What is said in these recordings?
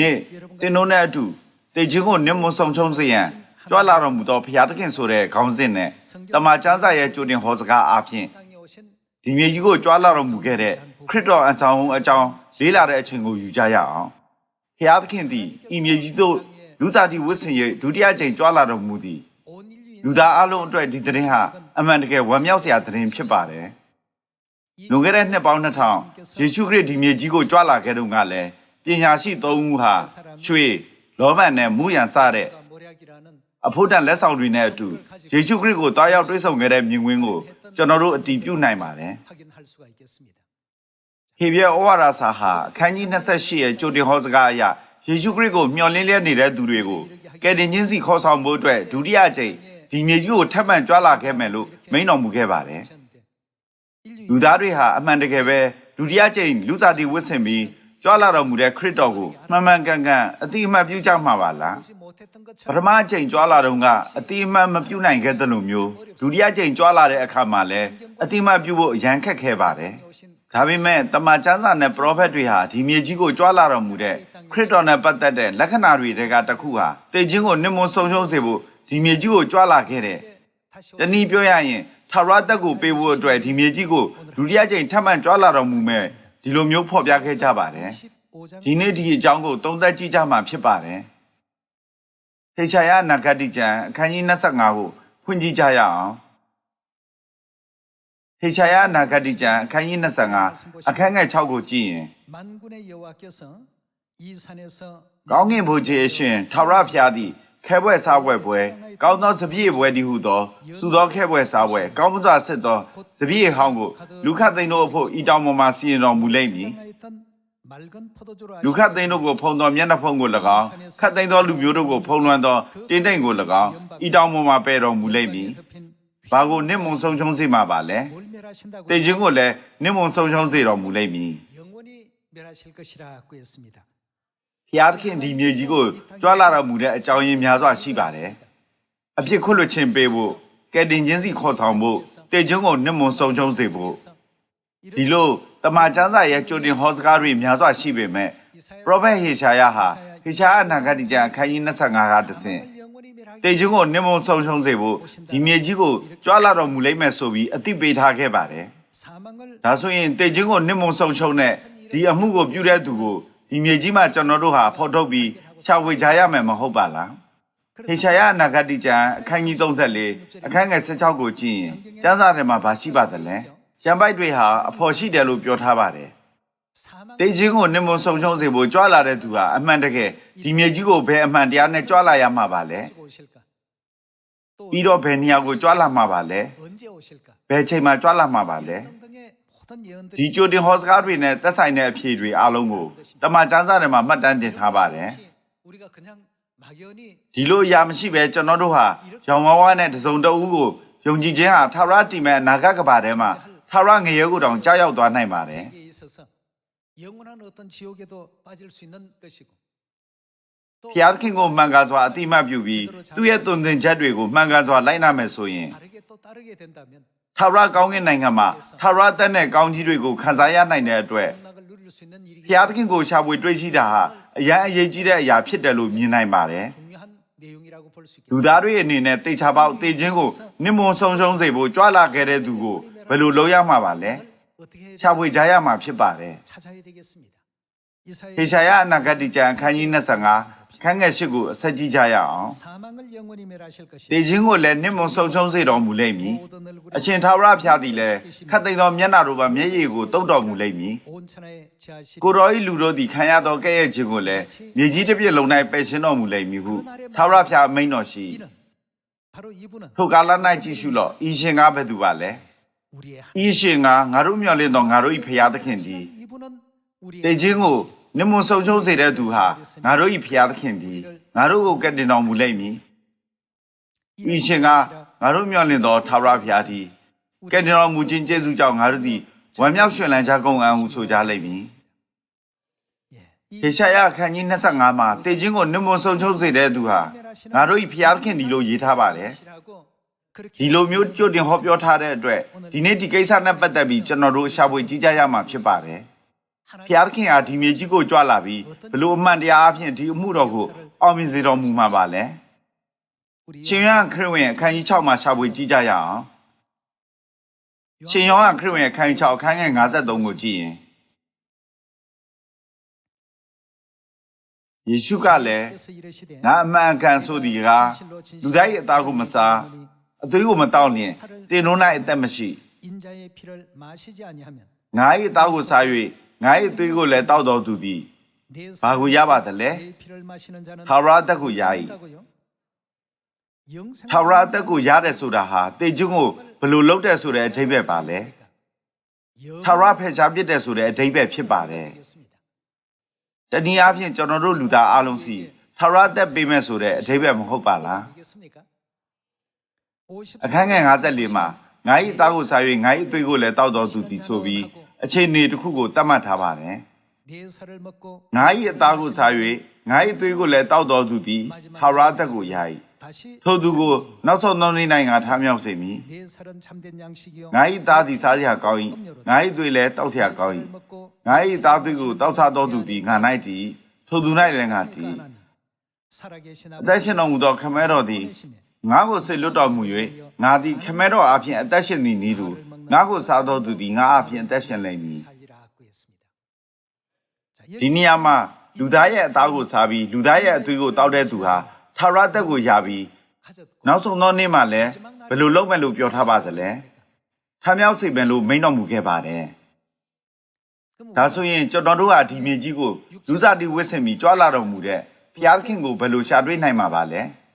နေ့သင်တို့နဲ့အတူတေခြင်းကိုနစ်မွန်ဆောင်ချုံစေရန်ကြွလာတော်မူသောဘုရားသခင်ဆိုတဲ့ခေါင်းစဉ်နဲ့တမန်ကျမ်းစာရဲ့ကြိုတင်ဟောစကားအပြင်ဒီမြေကြီးကိုကြွလာတော်မူခဲ့တဲ့ခရစ်တော်အဆောင်အကြောင်းလေးလာတဲ့အချိန်ကိုယူကြရအောင်ဘုရားသခင်သည်ဤမြေကြီးသို့လူစားတိဝတ်ဆင်၍ဒုတိယကြိမ်ကြွလာတော်မူသည်လူသားအလုံးအတွက်ဒီသတင်းဟာအမှန်တကယ်ဝမ်းမြောက်စရာသတင်းဖြစ်ပါတယ်လွန်ခဲ့တဲ့နှစ်ပေါင်း2000ယေရှုခရစ်ဒီမြေကြီးကိုကြွလာခဲ့တုန်းကလည်း ပညာရှိ၃ဦးဟာရွှေလောဘန်နဲ့မူရန်စတဲ့အဖို့တန်လက်ဆောင်တွေနဲ့အတူယေရှုခရစ်ကိုတွားရောက်တွေ့ဆုံခဲ့တဲ့မြင်ကွင်းကိုကျွန်တော်တို့အတည်ပြုနိုင်ပါတယ်။ဟေပြဲဩဝါဒစာဟာအခန်းကြီး28ရဲ့ကြိုတင်ဟောစကားအရယေရှုခရစ်ကိုမျှော်လင့်လျက်နေတဲ့သူတွေကိုကယ်တင်ခြင်းစီခေါ်ဆောင်ဖို့အတွက်ဒုတိယကြိမ်ဒီမြေကြီးကိုထပ်မံကြွလာခဲ့မယ်လို့မိန့်တော်မူခဲ့ပါတယ်။လူသားတွေဟာအမှန်တကယ်ပဲဒုတိယကြိမ်လူစားတီဝတ်ဆင်ပြီး ကြွလာတော်မူတဲ့ခရစ်တော်ကိုမှန်မှန်ကန်ကန်အတိအမှတ်ပြုကြမှာပါလားပထမအချိန်ကြွလာတော့ကအတိအမှတ်မပြုနိုင်ခဲ့တဲ့လိုမျိုးဒုတိယအချိန်ကြွလာတဲ့အခါမှာလည်းအတိအမှတ်ပြုဖို့အရန်ခက်ခဲပါတယ်ဒါပေမဲ့တမန်ကျမ်းစာနဲ့ပရောဖက်တွေဟာဒီမြေကြီးကိုကြွလာတော်မူတဲ့ခရစ်တော်နဲ့ပတ်သက်တဲ့လက္ခဏာတွေကတစ်ခုဟာတည်ခြင်းကိုနှိမဆုံရှုံးစေဖို့ဒီမြေကြီးကိုကြွလာခဲ့တဲ့တနည်းပြောရရင်သာရတက်ကိုပေးဖို့အတွက်ဒီမြေကြီးကိုဒုတိယကြိမ်ထပ်မံကြွလာတော်မူမဲ့ ဒီလိုမျိုးဖော်ပြခဲ့ကြပါတယ်ဒီနေ့ဒီအကြောင်းကိုသုံးသပ်ကြည့်ကြမှာဖြစ်ပါတယ်ထေချာယနာဂတိကျမ်းအခန်းကြီး25ကိုဖွင့်ကြည့်ကြရအောင်ထေချာယနာဂတိကျမ်းအခန်းကြီး25အခန်းငယ်6ကိုကြည့်ရင်ကောင်းကင်ဘုရားရှင်ထာဝရဘုရားသည် ခဲပွဲစားပွဲပွဲကောင်းသောစပြည့်ပွဲတည်ဟုသောစုသောခဲပွဲစားပွဲကောင်းစွာဆက်သောစပြည့်ဟောင်းကိုလူခတ်သိန်းတို့အဖို့ဤတောင်ပေါ်မှစီရင်တော်မူလိမ့်မည်လူခတ်သိန်းတို့ကိုဖုံတော်မျက်နှာဖုံးကို၎င်းခတ်သိန်းသောလူမျိုးတို့ကိုဖုံလွှမ်းသောတင်းတိမ်ကို၎င်းဤတောင်ပေါ်မှပယ်တော်မူလိမ့်မည်ဘာကိုနင့်မုံဆုံးချုံးစေမှာပါလဲတင်ချင်းကိုလည်းနင့်မုံဆုံးချုံးစေတော်မူလိမ့်မည် ဖျားသခင်ဒီမြေကြီးကိုကြွလာတော်မူတဲ့အကြောင်းရင်းများစွာရှိပါတယ်။အပြစ်ခွတ်လွတ်ခြင်းပေးဖို့ကယ်တင်ခြင်းစီခေါ်ဆောင်ဖို့တည်ခြင်းကိုနှမွန်ဆုံးချုံစေဖို့ဒီလိုတမန်ကျမ်းစာရဲ့ကြိုတင်ဟောစကားတွေများစွာရှိပေမဲ့ပရောဖက်ဟေရှာယဟာဟေရှာအနာဂတ်ကျမ်းအခန်းကြီး25ကတဆင့်တေချင်းကိုနှမုံဆုံဆုံစေဖို့ဒီမြေကြီးကိုကြွားလာတော်မူလိမ့်မယ်ဆိုပြီးအတိပေးထားခဲ့ပါတယ်။ဒါဆိုရင်တေချင်းကိုနှမုံဆုံဆုံနဲ့ဒီအမှုကိုပြုတဲ့သူကို ဒီမြေကြီးမှာကျွန်တော်တို့ဟာဖော်ထုတ်ပြီးရှာဝေကြရမယ်မဟုတ်ပါလားဟေရှာယအနာဂတိကျမ်းအခန်းကြီး34အခန်းငယ်16ကိုကြည့်ရင်ကျမ်းစာထဲမှာဗာရှိပါသလဲရံပိုက်တွေဟာအဖော်ရှိတယ်လို့ပြောထားပါတယ်တေချင်းကိုနင်မဆုံရှုံစေဖို့ကြွလာတဲ့သူဟာအမှန်တကယ်ဒီမြေကြီးကိုဘယ်အမှန်တရားနဲ့ကြွလာရမှာပါလဲပြီးတော့ဘယ်နေရာကိုကြွလာမှာပါလဲဘယ်ချိန်မှာကြွလာမှာပါလဲ ဒီကြိုတင်ဟော့စကားတွေနဲ့တက်ဆိုင်တဲ့အဖြေတွေအားလုံးကိုတမန်ကျမ်းစာထဲမှာမှတ်တမ်းတင်ထားပါတယ်ဒီလိုအရာမရှိပဲကျွန်တော်တို့ဟာရောင်ဝါးဝါးနဲ့တစုံတဦးကိုယုံကြည်ခြင်းဟာသာရတိမဲ့အနာဂတ်ကဘာထဲမှာသာရငရဲကိုတောင်ကြောက်ရောက်သွားနိုင်ပါတယ်ဖျားခင်ကိုမှန်ကန်စွာအတိမတ်ပြုပြီးသူ့ရဲ့တုန်သင်ချက်တွေကိုမှန်ကန်စွာလိုက်နာမယ်ဆိုရင် ထာဝရကောင်းကင်နိုင်ငံမှာထာဝရတက်တဲ့ကောင်းကြီးတွေကိုခံစားရနိုင်တဲ့အတွက်ဘုရားသခင်ကိုရှာဖွေတွေ့ရှိတာဟာအရန်အရေးကြီးတဲ့အရာဖြစ်တယ်လို့မြင်နိုင်ပါတယ်လူသားတွေအနေနဲ့တေချာပေါက်တေခြင်းကိုနှမုံဆုံးဆုံးစေဖို့ကြွလာခဲ့တဲ့သူကိုဘယ်လိုလုပ်ရမှာပါလဲရှာဖွေကြရမှာဖြစ်ပါတယ်။ဟေရှာယအနာဂတ်ကျမ်းအခန်းကြီး25 ခန်းငယ်ရှိကိုအဆက်ကြည့်ကြရအောင်တေခြင်းကိုလည်းနှစ်မုံဆုံဆုံးစေတော်မူလိမ့်မည်အရှင်သာဝရဖျားသည်လည်းခတ်သိမ်းသောမျက်နာတို့ပါမျက်ရည်ကိုတုပ်တော်မူလိမ့်မည်ကိုတော်၏လူတို့သည်ခံရသောကဲ့ရဲ့ခြင်းကိုလည်းမြေကြီးတစ်ပြည့်လုံး၌ပယ်ရှင်းတော်မူလိမ့်မည်ဟုသာဝရဖျားမိန့်တော်ရှိထိုကာလ၌ကြည့်ရှုလော့ဤရှင်ကဘယ်သူပါလဲဤရှင်ကငါတို့မျှော်လင့်သောငါတို့၏ဖျားသခင်သည်တေခြင်းကို နမွန်ဆုံရှုံးစေတဲ့သူဟာငါတို့၏ဖျားသခင်သည်ငါတို့ကိုကယ်တင်တော်မူလိမ့်မည်။ဤရှင်ကငါတို့မျှော်လင့်သောသာဝရဖျားသည်ကယ်တင်တော်မူခြင်းကျေးဇူးကြောင့်ငါတို့သည်ဝမ်းမြောက်ရွှင်လန်းကြကုန်အောင်ဟုဆိုကြလိမ့်မည်။ဒေရှာယအခန်းကြီး25မှာတေခြင်းကိုနမွန်ဆုံရှုံးစေတဲ့သူဟာငါတို့၏ဖျားသခင်သည်လို့ရေးထားပါတယ်။ဒီလိုမျိုးကြွတင်ဟောပြောထားတဲ့အတွက်ဒီနေ့ဒီကိစ္စနဲ့ပတ်သက်ပြီးကျွန်တော်တို့အရှာဖွေကြည့်ကြရမှာဖြစ်ပါတယ်။ ဘုရားသခင်ဟာဒီမြေကြီးကိုကြွလာပြီးဘလို့အမှန်တရားအဖြစ်ဒီအမှုတော်ကိုအောင်မြင်စေတော်မူမှာပါလဲရှင်ယောဟန်ခရစ်ဝင်အခန်းကြီး6မှာရှာဖွေကြည့်ကြရအောင်ရှင်ယောဟန်ခရစ်ဝင်အခန်းကြီး6အခန်းငယ်53ကိုကြည့်ရင်ယေရှုကလည်းငါအမှန်အကန်ဆိုသည်ကလူတိုင်းရဲ့အသားကိုမစားအသွေးကိုမတောက်နှင့်တင်တို့၌အသက်မရှိငါ၏အသားကိုစား၍ ငါ၏သွေးကိုလည်းတောက်တော်သူသည်ဘာကိုရပါသလဲဟာရာတက်ကိုရ၏ဟာရာတက်ကိုရတယ်ဆိုတာဟာတေခြင်းကိုဘယ်လိုလုပ်တဲ့ဆိုတဲ့အဓိပ္ပာယ်ပါလဲဟာရာဖယ်ရှားပစ်တဲ့ဆိုတဲ့အဓိပ္ပာယ်ဖြစ်ပါတယ်တနည်းအားဖြင့်ကျွန်တော်တို့လူသားအလုံးစီဟာရာတက်ပေးမယ်ဆိုတဲ့အဓိပ္ပာယ်မဟုတ်ပါလားအခန်းငယ်54မှာငါ၏အသားကိုစား၍ငါ၏အသွေးကိုလည်းတောက်တော်သူသည်ဆိုပြီး အခြေအနေတစ်ခုကိုသတ်မှတ်ထားပါတယ်ငါ၏အသားကိုစား၍ငါ၏သွေးကိုလည်းတောက်တော်သူသည်ဟာရာသက်ကိုယာ၏ထိုသူကိုနောက်ဆုံးသောနေ့၌ငါထားမြောက်စေမည်ငါ၏သားသည်စားစရာကောင်း၏ငါ၏သွေးလည်းတောက်စရာကောင်း၏ငါ၏သားသွေးကိုတောက်စားတော်သူသည်ငါ၌တည်ထိုသူ၌လည်းငါတည်အသက်ရှင်တော်မူသောခမဲတော်သည် ငါကိုစိတ်လွတ်တော်မူ၍ငါသည်ခမဲတော်အဖျင်အသက်ရှင်သည်နီးသူငါကိုစားတော်သူသည်ငါအဖျင်အသက်ရှင်လိမ့်မည်ဒီနေရာမှာလူသားရဲ့အသားကိုစားပြီးလူသားရဲ့အသွေးကိုတောက်တဲ့သူဟာထာဝရတက်ကိုရပြီးနောက်ဆုံးသောနေ့မှာလည်းဘယ်လိုလုပ်မယ်လို့ပြောထားပါသလဲ။ထမြောက်စိတ်ပင်လို့မိန်တော်မူခဲ့ပါတယ်။ဒါဆိုရင်ကျွန်တော်တို့ဟာဒီမြေကြီးကိုလူစားတိဝစ်ဆင်ပြီးကြွားလာတော်မူတဲ့ဘုရားခင်ကိုဘယ်လိုရှာတွေ့နိုင်မှာပါလဲ။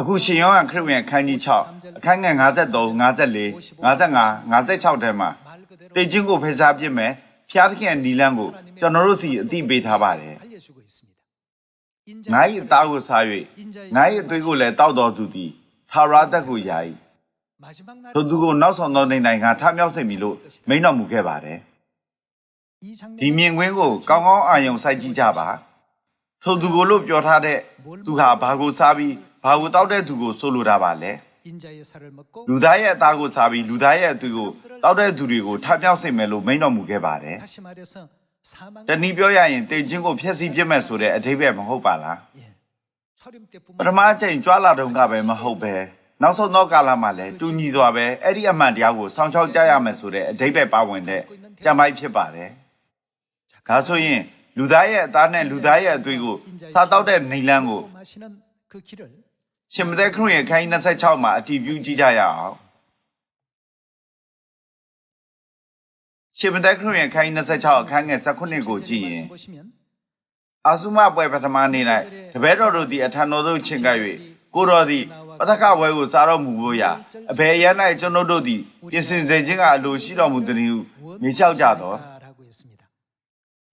အခုရှင်ယောဟန်ခရစ်ဝင်ခန်းကြီး6အခန်းငယ်53 54 55 56ထဲမှာတေခြင်းကိုဖယ်ရှားပြစ်မယ်ဖျားသခင်နီလန်းကိုကျွန်တော်တို့စီအသိပေးထားပါတယ်ငါ၏အသားကိုစား၍ငါ၏အသွေးကိုလည်းတောက်တော်သူသည်ဟာရာတက်ကိုယာ၏ထိုသူကိုနောက်ဆောင်သောနိုင်ငံကထမြောက်စေမည်လို့မိန့်တော်မူခဲ့ပါတယ်ဒီမြင်ကွင်းကိုကောင်းကောင်းအာယုံစိုက်ကြည့်ကြပါထိုသူကိုလို့ပြောထားတဲ့သူဟာဘာကိုစားပြီး ဘာကိုတောက်တဲ့သူကိုဆိုလိုတာပါလဲလူသားရဲ့အသားကိုစားပြီးလူသားရဲ့အသွေးကိုတောက်တဲ့သူတွေကိုထပြောက်စေမယ်လို့မိန့်တော်မူခဲ့ပါတယ်တနည်းပြောရရင်တေချင်းကိုဖျက်ဆီးပြစ်မဲ့ဆိုတဲ့အဓိပ္ပာယ်မဟုတ်ပါလားပထမအချိန်ကြွားလာတုန်းကပဲမဟုတ်ပဲနောက်ဆုံးသောကာလမှာလည်းတူညီစွာပဲအဲ့ဒီအမှန်တရားကိုဆောင်ချောက်ကြရမယ်ဆိုတဲ့အဓိပ္ပာယ်ပါဝင်တဲ့ကြံပိုက်ဖြစ်ပါတယ်ဒါဆိုရင်လူသားရဲ့အသားနဲ့လူသားရဲ့အသွေးကိုစားတောက်တဲ့နေလန်းကို ရှင်မသက်ခရုရဲ့ခိုင်း26မှာအတီးပြုကြည့်ကြရအောင်ရှင်မသက်ခရုရဲ့ခိုင်း26အခန်းငယ်19ကိုကြည့်ရင်အာစုမပွဲပထမနေ့၌တပည့်တော်တို့သည်အထံတော်သို့ချင်ကပ်၍ကိုတော်သည်ပဋကဝဲကိုစားတော်မူဖို့ရာအဘယ်ရန်၌ကျွန်တော်တို့သည်ပြင်ဆင်စေခြင်းကအလိုရှိတော်မူသည်ဟုမေလျှောက်ကြတော်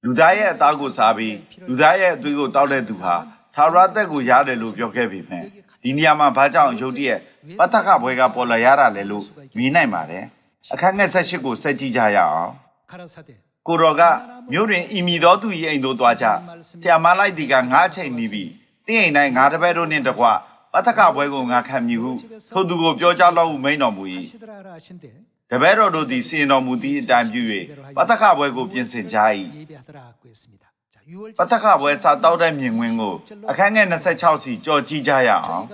လူသားရဲ့အသားကိုစားပြီးလူသားရဲ့အသွေးကိုတောက်တဲ့သူဟာသာရသက်ကိုရတယ်လို့ပြောခဲ့ပြီဖြင့် ဒီနေရာမှာဘာကြောင့်ရုတ်တရက်ပတ္တကဘွဲကပေါ်လာရတာလဲလို့မြင်နိုင်ပါတယ်အခန်းငယ်78ကိုစက်ကြည့်ကြရအောင်ကိုရောကမြို့တွင်အီမီတော်သူ၏အိမ်သို့သွားကြဆရာမလိုက်ဒီကငါးချိန်နေပြီတင်းအိမ်တိုင်းငါးတပည့်တို့နှင့်တကွပတ္တကဘွဲကိုငါခံမြူဟုထိုသူကိုပြောကြားတော်မူမိန်တော်မူ၏တပည့်တော်တို့သည်စင်တော်မူသည့်အတိုင်းပြု၍ပတ္တကဘွဲကိုပြင်ဆင်ကြ၏ ပသက်ခပွဲစားတောက်တဲ့မြင်ကွင်းကိုအခန်းငယ်26စီကြော်ကြည့်ကြရအောင်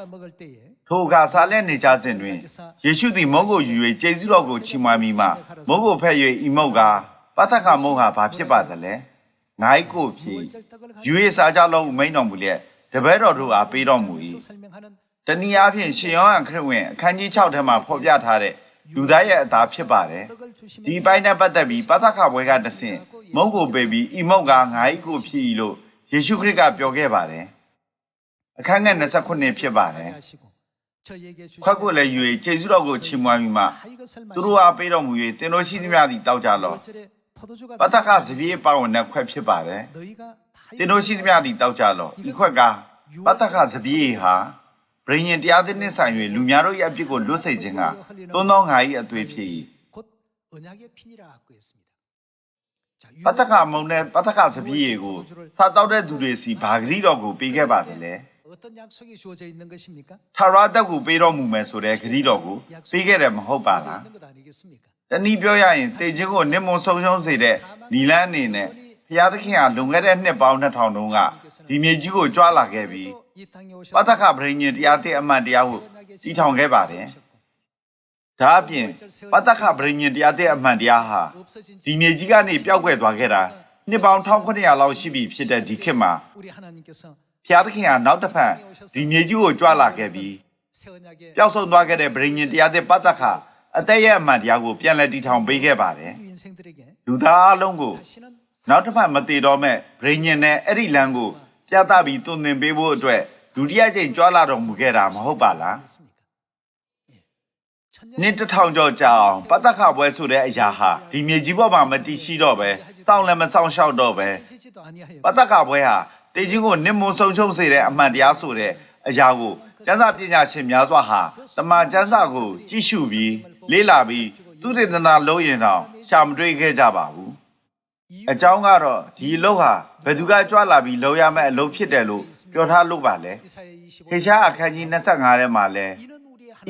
ထိုအခါစားလက်နေကြစဉ်တွင်ယေရှုသည်မုတ်ကိုယူ၍ကျေးဇူးတော်ကိုချီးမွမ်းပြီးမှမုတ်ကိုဖက်၍ဤမုတ်ကပသက်ခမုတ်ဟာဘာဖြစ်ပါသလဲငိုင်းကိုဖြင့်ယူ၍စားကြလောဟုမိန်တော်မူလျက်တပည့်တော်တို့အားပေးတော်မူ၏တနည်းအားဖြင့်ရှင်ယောဟန်ခရစ်ဝင်အခန်းကြီး6ထဲမှာဖော်ပြထားတဲ့လူသားရဲ့အသားဖြစ်ပါတယ်ဒီပိုင်းနဲ့ပတ်သက်ပြီးပသက်ခပွဲကတဆင့် မုတ်ကိုပေပြီးဤမုတ်ကငါ့ကိုဖြစ်၏လို့ယေရှုခရစ်ကပြောခဲ့ပါတယ်အခန်းငယ်29ဖြစ်ပါတယ်ခွက်ကိုလည်းယူ၍ခြေဆုတော်ကိုချီးမွမ်းပြီးမှသူတို့အားပေးတော်မူ၍သင်တို့ရှိသမျှသည်တောက်ကြလော့ပတ္တကစပြေးပါဝင်တဲ့ခွက်ဖြစ်ပါတယ်သင်တို့ရှိသမျှသည်တောက်ကြလော့ဤခွက်ကပတ္တကစပြေးဟာဘရင်ရင်တရားသစ်နှင့်ဆိုင်၍လူများတို့၏အပြစ်ကိုလွတ်စေခြင်းကသွန်းသောငါ၏အသွေးဖြစ်၏ ပတ္တကမုံနဲ့ပတ္တကစပီးရီကိုစားတောက်တဲ့သူတွေစီဘာဂရီတော်ကိုပေးခဲ့ပါတယ်လေထာရတက်ကိုပေးတော်မူမယ်ဆိုတဲ့ဂရီတော်ကိုပေးခဲ့တယ်မဟုတ်ပါလားတနည်းပြောရရင်တေခြင်းကိုနစ်မွန်ဆုံးရှုံးစေတဲ့နီလန်းအနေနဲ့ဘုရားသခင်ကလွန်ခဲ့တဲ့နှစ်ပေါင်း2000တုန်းကဒီမြေကြီးကိုကြွားလာခဲ့ပြီးပတ္တကဗြိဉ္ဉ်တရားတိအမှန်တရားကိုတည်ထောင်ခဲ့ပါတယ် ဒါအပြင်ပတ္တခဗြိဉ္ဉ်တရားတဲ့အမှန်တရားဟာဒီမြေကြီးကနေပျောက်ကွယ်သွားခဲ့တာနှစ်ပေါင်း1900လောက်ရှိပြီဖြစ်တဲ့ဒီခေတ်မှာဖျားသခင်ဟာနောက်တစ်ဖန်ဒီမြေကြီးကိုကြွလာခဲ့ပြီးပျောက်ဆုံးသွားခဲ့တဲ့ဗြိဉ္ဉ်တရားတဲ့ပတ္တခအသက်ရဲ့အမှန်တရားကိုပြန်လည်တည်ထောင်ပေးခဲ့ပါတယ်လူသားအလုံးကိုနောက်တစ်ဖန်မတည်တော့မဲ့ဗြိဉ္ဉ်နဲ့အဲ့ဒီလမ်းကိုပြသပြီးတွင်တင်ပေးဖို့အတွက်ဒုတိယကြိမ်ကြွလာတော်မူခဲ့တာမဟုတ်ပါလား နှစ်တစ်ထောင်ကျော်ကြာအောင်ပတ်သက်ခပွဲဆိုတဲ့အရာဟာဒီမြေကြီးပေါ်မှာမတည်ရှိတော့ပဲစောင့်လည်းမစောင့်ရှောက်တော့ပဲပတ်သက်ခပွဲဟာတေချင်းကိုနစ်မွန်ဆုံးရှုံးစေတဲ့အမှန်တရားဆိုတဲ့အရာကိုကျမ်းစာပညာရှင်များစွာဟာတမန်ကျမ်းစာကိုကြည့်ရှုပြီးလေ့လာပြီးသူတေသနာလုပ်ရင်တော့ရှာမတွေ့ခဲ့ကြပါဘူးအကြောင်းကတော့ဒီအလုပ်ဟာဘယ်သူကကြွလာပြီးလုပ်ရမယ့်အလုပ်ဖြစ်တယ်လို့ပြောထားလို့ပါလေခေရှားအခန်းကြီး25ထဲမှာလဲ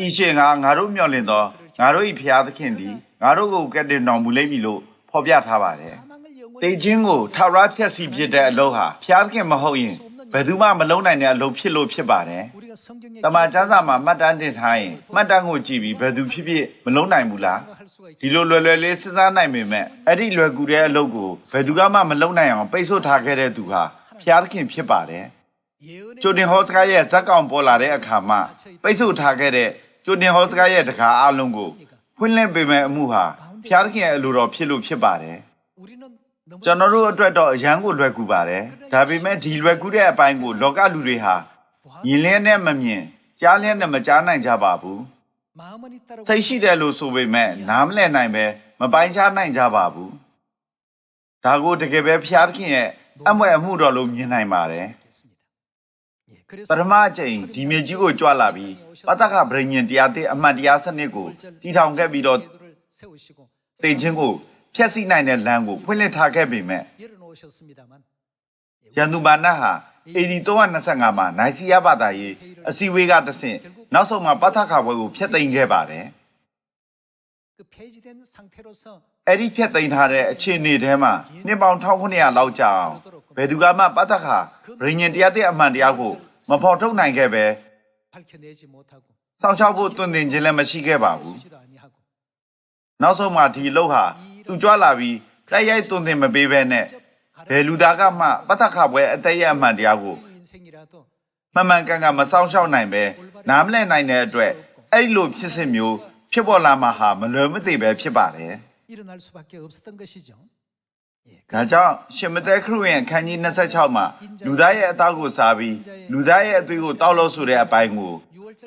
ဤရှင်ကငါတို့မျှော်လင့်သောငါတို့၏ဖျားသခင်သည်ငါတို့ကိုကယ်တင်တော်မူလိမ့်မည်လို့ဖော်ပြထားပါတယ်။တေခြင်းကိုထာဝရဖြတ်စီဖြစ်တဲ့အလုပ်ဟာဖျားသခင်မဟုတ်ရင်ဘယ်သူမှမလုံးနိုင်တဲ့အလုပ်ဖြစ်လို့ဖြစ်ပါတယ်။တမန်ကျမ်းစာမှာမှတ်တမ်းတင်ထားရင်မှတ်တမ်းကိုကြည့်ပြီးဘယ်သူဖြစ်ဖြစ်မလုံးနိုင်ဘူးလား။ဒီလိုလွယ်လွယ်လေးစဉ်းစားနိုင်ပေမဲ့အဲ့ဒီလွယ်ကူတဲ့အလုပ်ကိုဘယ်သူကမှမလုံးနိုင်အောင်ပိတ်ဆို့ထားခဲ့တဲ့သူဟာဖျားသခင်ဖြစ်ပါတယ်။ဂျိုဒင်ဟော့စကားရဲ့ဇက်ကောင်ပေါ်လာတဲ့အခါမှာပိတ်ဆို့ထားခဲ့တဲ့ ကျိုတင်ဟောစကားရဲ့တကားအလုံးကိုဖွင့်လှစ်ပေးမဲ့အမှုဟာဖျားသခင်ရဲ့အလိုတော်ဖြစ်လို့ဖြစ်ပါတယ်ကျွန်တော်တို့အတွက်တော့အရန်ကိုလွယ်ကူပါတယ်ဒါပေမဲ့ဒီလွယ်ကူတဲ့အပိုင်းကိုလောကလူတွေဟာမြင်လဲနဲ့မမြင်ကြားလဲနဲ့မကြားနိုင်ကြပါဘူးစိတ်ရှိတယ်လို့ဆိုပေမဲ့နားမလည်နိုင်ပဲမပိုင်းခြားနိုင်ကြပါဘူးဒါကိုတကယ်ပဲဖျားသခင်ရဲ့အမွဲအမှုတော်လို့မြင်နိုင်ပါတယ် ပထမအကြိမ်ဒီမြေကြီးကိုကြွလာပြီးပတကဗြိဉ္ဉ်တရားသစ်အမှတ်တရားစနစ်ကိုတည်ထောင်ခဲ့ပြီးတော့သိချင်းကိုဖျက်ဆီးနိုင်တဲ့လမ်းကိုဖွင့်လှစ်ထားခဲ့ပေမဲ့ရန်သူဘာနာဟာအေဒီ325မှာနိုင်စီယာဘာသာရေးအစည်းအဝေးကတဆင့်နောက်ဆုံးမှာပထကဘွဲကိုဖျက်သိမ်းခဲ့ပါတယ်အဲ့ဒီဖြတ်သိမ်းထားတဲ့အခြေအနေထဲမှာနှစ်ပေါင်း1900လောက်ကြာအောင်ဘယ်သူကမှပတ်သက်ခါရင်းရင်တရားတဲ့အမှန်တရားကို မဖော်ထုတ်နိုင်ခဲ့ပဲစောင့်ရှောက်ဖို့တွင်တင်ခြင်းလည်းမရှိခဲ့ပါဘူးနောက်ဆုံးမှဒီလှုပ်ဟာသူကြွလာပြီးတိုက်ရိုက်တွင်တင်မပေးဘဲနဲ့ဘယ်လူသားကမှပတ္တခပွဲအသက်ရအမှန်တရားကိုမမှန်ကန်ကန်မစောင့်ရှောက်နိုင်ပဲနားမလည်နိုင်တဲ့အတွက်အဲ့လိုဖြစ်စဉ်မျိုးဖြစ်ပေါ်လာမှာဟာမလွယ်မသိပဲဖြစ်ပါတယ် ဒါကြောင့်ရှင်မသက်ခရုဝင်အခန်းကြီး26မှာလူသားရဲ့အသားကိုစားပြီးလူသားရဲ့အသွေးကိုတောက်လို့ဆိုတဲ့အပိုင်းကို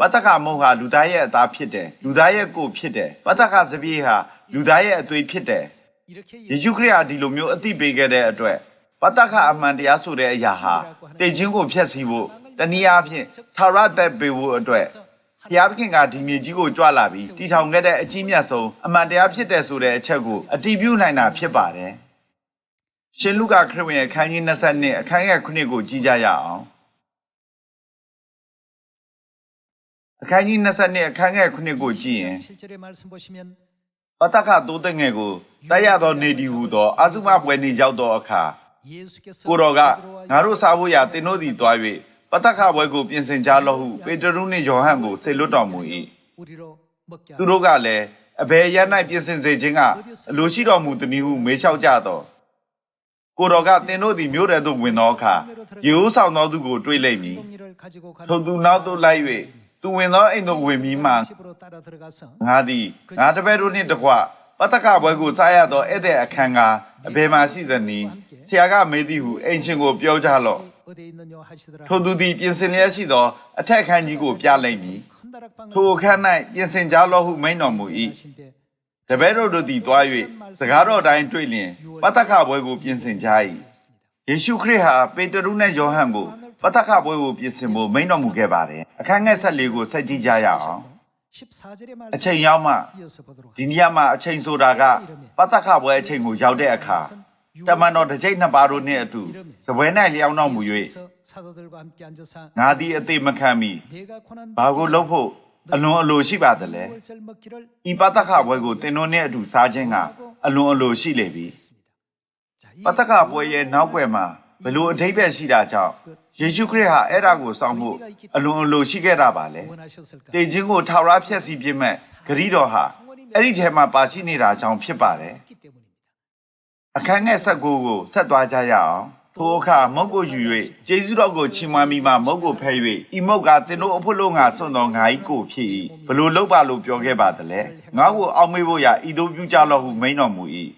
ပတ္တကမုတ်ဟာလူသားရဲ့အသားဖြစ်တယ်လူသားရဲ့ကိုယ်ဖြစ်တယ်ပတ္တကစပြေးဟာလူသားရဲ့အသွေးဖြစ်တယ်ယေရှုခရစ်ဟာဒီလိုမျိုးအသိပေးခဲ့တဲ့အတွက်ပတ္တခအမှန်တရားဆိုတဲ့အရာဟာတည်ခြင်းကိုဖျက်ဆီးဖို့တနည်းအားဖြင့်သာရသက်ပေးဖို့အတွက်ဘုရားသခင်ကဒီမြေကြီးကိုကြွလာပြီးတည်ထောင်ခဲ့တဲ့အကြီးမြတ်ဆုံးအမှန်တရားဖြစ်တဲ့ဆိုတဲ့အချက်ကိုအတည်ပြုနိုင်တာဖြစ်ပါတယ်။ ရှင်လူကခရစ်ဝင်အခန်းကြီး22အခန်းငယ်9ကိုကြည့်ကြရအောင်အခန်းကြီး22အခန်းငယ်9ကိုကြည့်ရင်ပတကတိုးတဲ့ငယ်ကိုတက်ရသောနေဒီဟူသောအာသုမပွဲနေရောက်သောအခါကိုတော်ကငါတို့စားဖို့ရသင်တို့စီသွား၍ပတကပွဲကိုပြင်ဆင်ကြလော့ဟုပေတရုနှင့်ယောဟန်ကိုစေလွတ်တော်မူ၏သူတို့ကလည်းအဘယ်ရ၌ပြင်ဆင်စေခြင်းကအလိုရှိတော်မူသည်ဟုမေးလျှောက်ကြတော့ ကိုတော်ကသင်တို့သည်မြို့ထဲသို့ဝင်သောအခါယေဟူဆောင်သောသူကိုတွေ့လိမ့်မည်ထိုသူနောက်သို့လိုက်၍သူဝင်သောအိမ်သို့ဝင်ပြီးမှငါသည်ငါတပည့်တို့နှင့်တကွပတကဘွဲကိုစားရသောဧည့်သည်အခန်းကအဘယ်မှရှိသနည်းဆရာကမေးသည်ဟုအိမ်ရှင်ကိုပြောကြလော့ထိုသူသည်ပြင်ဆင်လျက်ရှိသောအထက်ခန်းကြီးကိုပြလိုက်မည်ထိုအခန်း၌ပြင်ဆင်ကြလော့ဟုမိန်တော်မူ၏ တပည့်တော်တို့သည်သွား၍စကားတော်တိုင်းတွေ့လျင်ပတ္တခပွဲကိုပြင်ဆင်ကြ၏ယေရှုခရစ်ဟာပေတရုနှင့်ယောဟန်ကိုပတ္တခပွဲကိုပြင်ဆင်ဖို့မိန့်တော်မူခဲ့ပါတယ်အခန်းငယ်14ကိုဆက်ကြည့်ကြရအောင်အချိန်ရောက်မှဒီနေရာမှာအချိန်ဆိုတာကပတ္တခပွဲအချိန်ကိုရောက်တဲ့အခါတမန်တော်တစ်ကြိမ်နှစ်ပါးတို့နှင့်အတူစပွဲ၌လျောင်းတော်မူ၍ငါသည်အသေးမခံမီဘာကိုလုပ်ဖို့ အလွန်အလိုရှိပါသလဲဤပတ္တခပွဲကိုသင်တို့နဲ့အတူစားခြင်းကအလွန်အလိုရှိလေပြီပတ္တခပွဲရဲ့နောက်ွယ်မှာဘလို့အထိပ္ပယ်ရှိတာကြောင့်ယေရှုခရစ်ဟာအဲ့ဒါကိုစောင့်ဖို့အလွန်အလိုရှိခဲ့တာပါလေတေခြင်းကိုထာဝရဖြည့်ဆည်းပြမဲ့ဂရီတော်ဟာအဲ့ဒီထဲမှာပါရှိနေတာကြောင့်ဖြစ်ပါတယ်အခန်းငယ်၁၉ကိုဆက်သွားကြရအောင် ထိုအခါမုတ်ကိုယူ၍ဂျေဇုတော်ကိုချီးမွမ်းပြီးမှမုတ်ကိုဖဲ၍ဤမုတ်ကသင်တို့အဖို့လုံးငါစွန့်တော်ငါ၏ကိုဖြစ်၏ဘလို့လောက်ပါလို့ပြောခဲ့ပါသလဲငါ့ကိုအောက်မေ့ဖို့ရာဤတို့ပြုကြလော့ဟုမိန်တော်မူ၏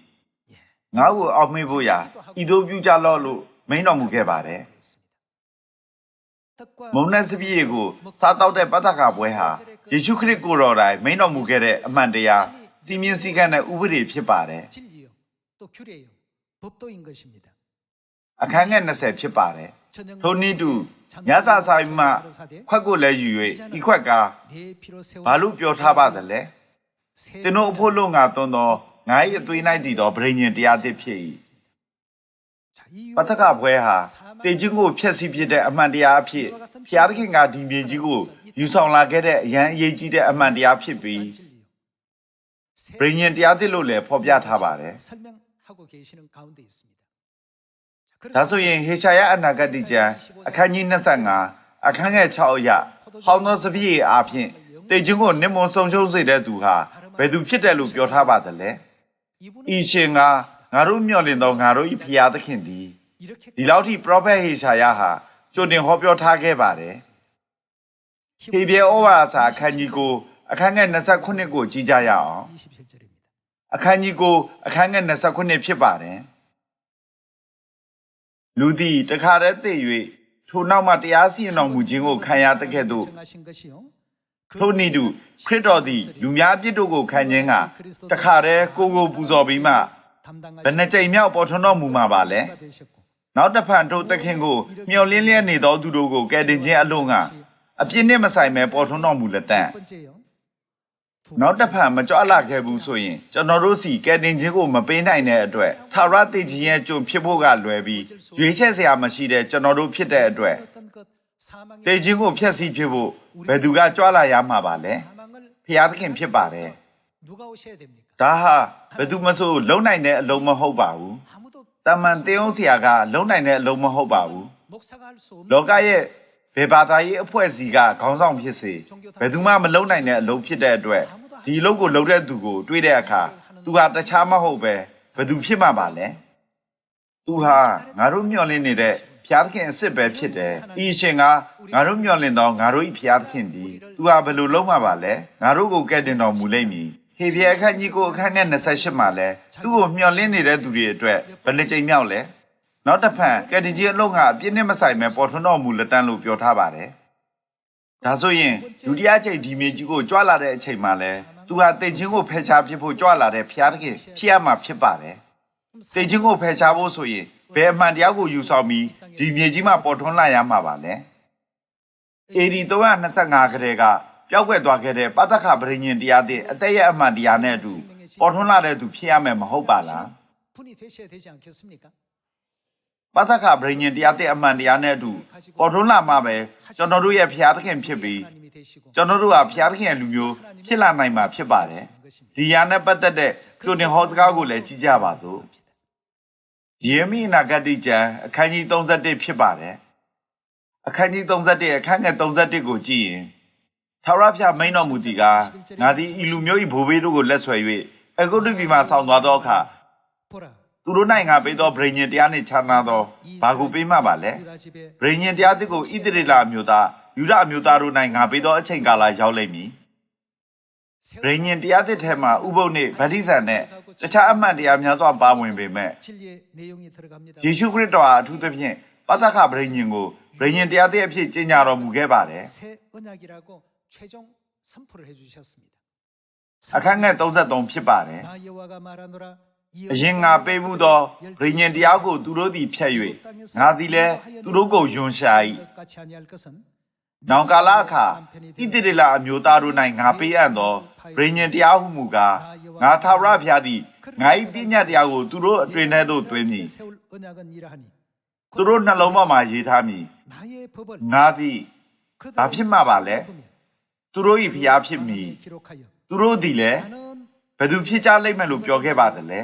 ငါ့ကိုအောက်မေ့ဖို့ရာဤတို့ပြုကြလော့လို့မိန်တော်မူခဲ့ပါတယ်떡과မုံနဲ့စပြည့်ကိုစားတောက်တဲ့ပတ္တကပွဲဟာယေရှုခရစ်ကိုယ်တော်တိုင်မိန်တော်မူခဲ့တဲ့အမှန်တရားစီမင်းစည်းကမ်းတဲ့ဥပဒေဖြစ်ပါတယ် အခန်းငယ်20ဖြစ်ပါတယ်ထိုနည်းတူညစာဆိုင်မှခွက်ကိုလည်းယူ၍ဤခွက်ကဘာလို့ပြောထားပါသလဲသင်တို့အဖို့လုံငါသွန်သောငါ၏အသွေး၌တည်သောဗြိဉ္ဉ်တရားသစ်ဖြစ်၏ပဋ္ဌကဘွဲဟာတင်ချင်းကိုဖျက်ဆီးဖြစ်တဲ့အမှန်တရားအဖြစ်ဖျားသခင်ကဒီမြေကြီးကိုယူဆောင်လာခဲ့တဲ့အရန်အရေးကြီးတဲ့အမှန်တရားဖြစ်ပြီးဗြိဉ္ဉ်တရားသစ်လို့လည်းဖော်ပြထားပါတယ် ဒါဆိုရင်ဟေရှာယအနာဂတိကျမ်းအခန်းကြီး25အခန်းငယ်6အရဟောင်းသောစပြည့်အားဖြင့်တိတ်ချင်းကိုနင်မွန်ဆုံရှုံစေတဲ့သူဟာဘယ်သူဖြစ်တယ်လို့ပြောထားပါသလဲ။ဤရှင်ကငါတို့မျှော်လင့်သောငါတို့၏ဖျားသခင်သည်ဒီလောက်ထိပရောဖက်ဟေရှာယဟာကြိုတင်ဟောပြောထားခဲ့ပါတယ်။ဟေဗြဲဩဝါဒစာအခန်းကြီးကိုအခန်းငယ်29ကိုကြည့်ကြရအောင်။အခန်းကြီးကိုအခန်းငယ်29ဖြစ်ပါတယ်။ လူသည်တခါတည်းသိ၍ထိုနောက်မှတရားစီရင်တော်မူခြင်းကိုခံရတကဲ့သို့ထိုနည်းတူခရစ်တော်သည်လူများပြစ်တို့ကိုခံခြင်းကတခါတည်းကိုကိုပူဇော်ပြီးမှဘယ်နှကြိမ်မြောက်ပေါ်ထွန်းတော်မူမှာပါလဲနောက်တစ်ဖန်တို့တခင်ကိုမျော်လင့်လျက်နေသောသူတို့ကိုကယ်တင်ခြင်းအလို့ငါအပြစ်နဲ့မဆိုင်ပဲပေါ်ထွန်းတော်မူလက်တန် နောက်တစ်ဖန်မကြွလာခဲ့ဘူးဆိုရင်ကျွန်တော်တို့စီကဲတင်ခြင်းကိုမပေးနိုင်တဲ့အတွက်သာရတည်ခြင်းရဲ့ကြုံဖြစ်ဖို့ကလွယ်ပြီးရွေးချယ်စရာမရှိတဲ့ကျွန်တော်တို့ဖြစ်တဲ့အတွက်တည်ခြင်းကိုဖျက်ဆီးဖြစ်ဖို့ဘယ်သူကကြွလာရမှာပါလဲဖျားသခင်ဖြစ်ပါတယ်ဒါဟာဘယ်သူမဆိုလုံနိုင်တဲ့အလုံးမဟုတ်ပါဘူးတမန်တင်းအောင်ဆရာကလုံနိုင်တဲ့အလုံးမဟုတ်ပါဘူးလောကရဲ့ ဘယ်ဘာသာရေးအဖွဲ့အစည်းကခေါင်းဆောင်ဖြစ်စေဘယ်သူမှမလုံနိုင်တဲ့အလုပ်ဖြစ်တဲ့အတွက်ဒီအလုပ်ကိုလုပ်တဲ့သူကိုတွေးတဲ့အခါသူဟာတခြားမဟုတ်ပဲဘယ်သူဖြစ်မှာပါလဲသူဟာငါတို့မျှော်လင့်နေတဲ့ဖျားသခင်အစ်စ်ပဲဖြစ်တယ်ဤရှင်ကငါတို့မျှော်လင့်တော့ငါတို့ဤဖျားသခင်ဒီသူဟာဘယ်လိုလုပ်မှာပါလဲငါတို့ကိုကဲ့တင်တော်မူလိမ့်မည်ဟေဘရဲအခန်းကြီးကိုအခန်းငယ်28မှာလဲသူ့ကိုမျှော်လင့်နေတဲ့သူတွေအတွက်ဘယ်နှကြိမ်မြောက်လဲ နောက်တစ်ဖန်ကယ်တင်ကြီးအလုံးကအပြစ်နဲ့မဆိုင်ပဲပေါ်ထွန်းတော်မူလက်တန်းလို့ပြောထားပါတယ်။ဒါဆိုရင်ဒုတိယအချိန်ဒီမြေကြီးကိုကြွလာတဲ့အချိန်မှာလဲသူဟာတေခြင်းကိုဖယ်ရှားဖြစ်ဖို့ကြွလာတဲ့ဖျားသခင်ဖြစ်ရမှာဖြစ်ပါတယ်။တေခြင်းကိုဖယ်ရှားဖို့ဆိုရင်ဘယ်အမှန်တရားကိုယူဆောင်ပြီးဒီမြေကြီးမှာပေါ်ထွန်းလာရမှာပါလဲ။ AD 325ခရဲကပျောက်ကွယ်သွားခဲ့တဲ့ပတ္တခဗြိညင်တရားတဲ့အသက်ရဲ့အမှန်တရားနဲ့အတူပေါ်ထွန်းလာတဲ့သူဖြစ်ရမယ်မဟုတ်ပါလား ပတ်သက်ခဗြိဉ္ဉ်တရားတဲ့အမှန်တရားနဲ့အတူပေါ်ထွန်းလာမှပဲကျွန်တော်တို့ရဲ့ဖျားသခင်ဖြစ်ပြီးကျွန်တော်တို့ဟာဖျားသခင်ရဲ့လူမျိုးဖြစ်လာနိုင်မှာဖြစ်ပါတယ်ဒီရာနဲ့ပတ်သက်တဲ့ကျိုတင်ဟောစကားကိုလည်းကြည့်ကြပါစို့ယေမိနာဂတိကျမ်းအခန်းကြီး31ဖြစ်ပါတယ်အခန်းကြီး31အခန်းငယ်31ကိုကြည့်ရင်ထာဝရဘုရားမိန်တော်မူသည်ကငါသည်ဤလူမျိုး၏ဘိုးဘေးတို့ကိုလက်ဆွဲ၍အဂုတ္တပြည်မှဆောင်းသွားသောအခါ သူတို့နိုင်ငံပေးသောဗြိဉ္ဉ်တရားနှင့်ခြားနာသောဘာကိုပေးမှပါလဲဗြိဉ္ဉ်တရားသစ်ကိုဣသရေလအမျိုးသားယူဒအမျိုးသားတို့၌ငါပေးသောအချိန်ကာလရောက်လိမ့်မည်ဗြိဉ္ဉ်တရားသစ်ထဲမှာဥပုပ်နှင့်ဗတ္တိဇံနဲ့တခြားအမှန်တရားများစွာပါဝင်ပေမဲ့ယေရှုခရစ်တော်ဟာအထူးသဖြင့်ပသခဗြိဉ္ဉ်ကိုဗြိဉ္ဉ်တရားသစ်အဖြစ်ကျင့်ကြတော်မူခဲ့ပါတယ်အခန်းငယ်33ဖြစ်ပါတယ် အရင်ငါပေးမှုသောရိညင်တရားကိုသူတို့သည်ဖြတ်၍ငါသည်လည်းသူတို့ကိုယွန်ရှာ၏နောင်ကာလအခါဣတိရလအမျိုးသားတို့၌ငါပေးအပ်သောရိညင်တရားဟုမူကားငါထာဝရဘုရားသည်ငါ၏ပညာတရားကိုသူတို့အတွင်ထဲသို့သွင်းမည်သူတို့နှလုံးပေါ်မှာရေးထားမည်ငါသည်ဘာဖြစ်မှာပါလဲသူတို့၏ဘုရားဖြစ်မည်သူတို့သည်လည်းဘယ်သူဖြစ်ကြလိမ့်မယ်လို့ပြောခဲ့ပါသလဲ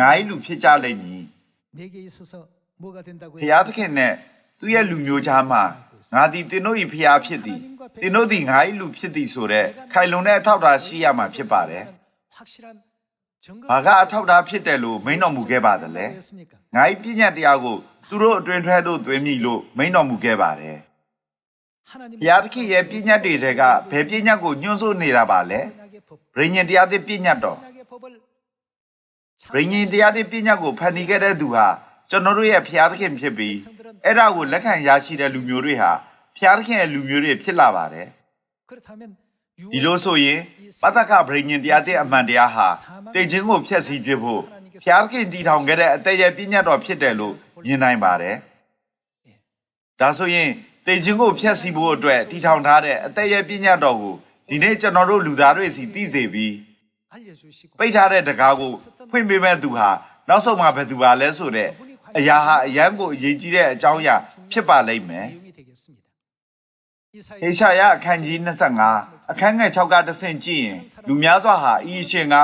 ငါ၏လူဖြစ်ကြလိမ့်မည်ဘုရားသခင်နဲ့သူ့ရဲ့လူမျိုးချားမှာငါသည်တင်တို့၏ဖျားဖြစ်သည်တင်တို့သည်ငါ၏လူဖြစ်သည်ဆိုတဲ့ခိုင်လုံတဲ့အထောက်အထားရှိရမှာဖြစ်ပါတယ်ဘာကအထောက်အထားဖြစ်တယ်လို့မိန်တော်မူခဲ့ပါသလဲငါ၏ပြည့်ညတ်တရားကိုသူတို့အတွင်ထွဲတို့သွင်းမိလို့မိန်တော်မူခဲ့ပါတယ်ဘုရားသခင်ရဲ့ပြည့်ညတ်တွေထဲကဘယ်ပြည့်ညတ်ကိုညွှန်းဆိုနေတာပါလဲဗြိဉ္ဉတရားသစ်ပြည့်ညတ်တော် ဗြိဉ္ဉ်တရားသစ်ပညာကိုဖန်တီးခဲ့တဲ့သူဟာကျွန်တော်တို့ရဲ့ဖျားသခင်ဖြစ်ပြီးအဲ့ဒါကိုလက်ခံရရှိတဲ့လူမျိုးတွေဟာဖျားသခင်ရဲ့လူမျိုးတွေဖြစ်လာပါတယ်ဒီလိုဆိုရင်ပတ္တကဗြိဉ္ဉ်တရားသစ်အမှန်တရားဟာတိတ်ချင်းကိုဖျက်ဆီးပြဖို့ဖျားသခင်တည်ထောင်ခဲ့တဲ့အသက်ရဲ့ပညာတော်ဖြစ်တယ်လို့မြင်နိုင်ပါတယ်ဒါဆိုရင်တိတ်ချင်းကိုဖျက်ဆီးဖို့အတွက်တည်ထောင်ထားတဲ့အသက်ရဲ့ပညာတော်ကိုဒီနေ့ကျွန်တော်တို့လူသားတွေစီသိစေပြီးပိတ်ထားတဲ့တကားကို ဖွင့်ပေးမဲ့သူဟာနောက်ဆုံးမှာဘယ်သူပါလဲဆိုတဲ့အရာဟာအရန်ကိုအရေးကြီးတဲ့အကြောင်းအရာဖြစ်ပါလိမ့်မယ်။ဟေရှာယအခန်းကြီး25အခန်းငယ်6ကတဆင့်ကြည့်ရင်လူများစွာဟာဤအရှင်က